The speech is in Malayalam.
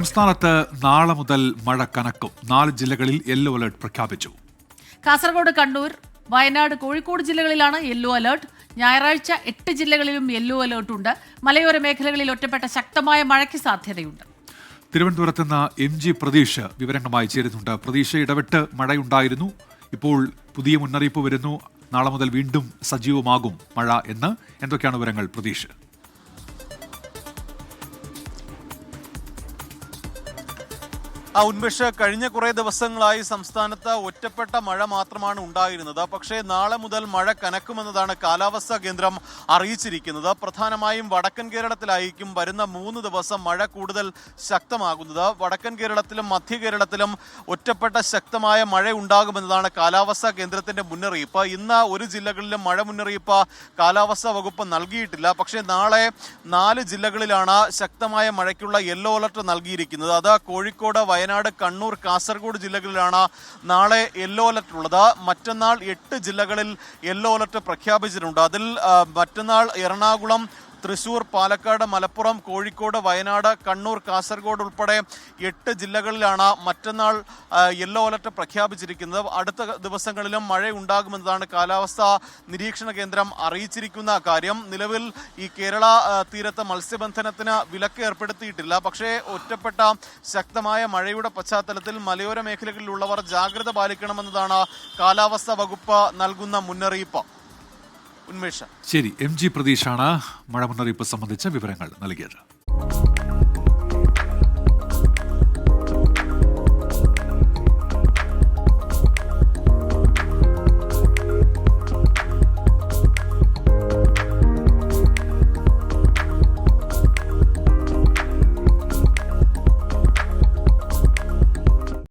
സംസ്ഥാനത്ത് നാളെ മുതൽ മഴ കനക്കും. നാല് ജില്ലകളിൽ യെല്ലോ അലർട്ട് പ്രഖ്യാപിച്ചു. കാസർഗോഡ് കണ്ണൂർ വയനാട് കോഴിക്കോട് ജില്ലകളിലാണ് യെല്ലോ അലേർട്ട്. ഞായറാഴ്ച എട്ട് ജില്ലകളിലും യെല്ലോ അലേർട്ട് ഉണ്ട്. മലയോര മേഖലകളിൽ ഒറ്റപ്പെട്ട ശക്തമായ മഴയ്ക്ക് സാധ്യതയുണ്ട്. തിരുവനന്തപുരത്ത് നിന്ന് എം ജി പ്രതീഷ് വിവരങ്ങളുമായി ചേരുന്നുണ്ട്. പ്രതീക്ഷ ഇടവിട്ട് മഴയുണ്ടായിരുന്നു. ഇപ്പോൾ പുതിയ മുന്നറിയിപ്പ് വരുന്നു. നാളെ മുതൽ വീണ്ടും സജീവമാകും മഴ എന്ന്. എന്തൊക്കെയാണ് വിവരങ്ങൾ പ്രതീക്ഷ ആ ഉന്മേഷ കഴിഞ്ഞ കുറേ ദിവസങ്ങളായി സംസ്ഥാനത്ത് ഒറ്റപ്പെട്ട മഴ മാത്രമാണ് ഉണ്ടായിരുന്നത്. പക്ഷേ നാളെ മുതൽ മഴ കനക്കുമെന്നതാണ് കാലാവസ്ഥാ കേന്ദ്രം അറിയിച്ചിരിക്കുന്നത്. പ്രധാനമായും വടക്കൻ കേരളത്തിലായിരിക്കും വരുന്ന മൂന്ന് ദിവസം മഴ കൂടുതൽ ശക്തമാകുന്നത്. വടക്കൻ കേരളത്തിലും മധ്യ കേരളത്തിലും ഒറ്റപ്പെട്ട ശക്തമായ മഴ ഉണ്ടാകുമെന്നതാണ് കാലാവസ്ഥാ കേന്ദ്രത്തിന്റെ മുന്നറിയിപ്പ്. ഇന്ന് ഒരു ജില്ലകളിലും മഴ മുന്നറിയിപ്പ് കാലാവസ്ഥാ വകുപ്പ് നൽകിയിട്ടില്ല. പക്ഷേ നാളെ നാല് ജില്ലകളിലാണ് ശക്തമായ മഴയ്ക്കുള്ള യെല്ലോ അലർട്ട് നൽകിയിരിക്കുന്നത്. അത് കോഴിക്കോട് വയനാട് കണ്ണൂർ കാസർഗോഡ് ജില്ലകളിലാണ് നാളെ യെല്ലോ അലർട്ട് ഉള്ളത്. മറ്റന്നാൾ എട്ട് ജില്ലകളിൽ യെല്ലോ അലർട്ട് പ്രഖ്യാപിച്ചിട്ടുണ്ട്. അതിൽ മറ്റന്നാൾ എറണാകുളം തൃശൂർ പാലക്കാട് മലപ്പുറം കോഴിക്കോട് വയനാട് കണ്ണൂർ കാസർഗോഡ് ഉൾപ്പെടെ എട്ട് ജില്ലകളിലാണ് മറ്റന്നാൾ യെല്ലോ അലർട്ട് പ്രഖ്യാപിച്ചിരിക്കുന്നത്. അടുത്ത ദിവസങ്ങളിലും മഴ ഉണ്ടാകുമെന്നതാണ് കാലാവസ്ഥാ നിരീക്ഷണ കേന്ദ്രം അറിയിച്ചിരിക്കുന്ന കാര്യം. നിലവിൽ ഈ കേരള തീരത്ത് മത്സ്യബന്ധനത്തിന് വിലക്ക് ഏർപ്പെടുത്തിയിട്ടില്ല. പക്ഷേ ഒറ്റപ്പെട്ട ശക്തമായ മഴയുടെ പശ്ചാത്തലത്തിൽ മലയോര മേഖലകളിലുള്ളവർ ജാഗ്രത പാലിക്കണമെന്നതാണ് കാലാവസ്ഥാ വകുപ്പ് നൽകുന്ന മുന്നറിയിപ്പ്. ഉന്മേഷ. ശരി എം ജി പ്രതീഷാണ് മഴ മുന്നറിയിപ്പ് സംബന്ധിച്ച വിവരങ്ങൾ നൽകിയത്.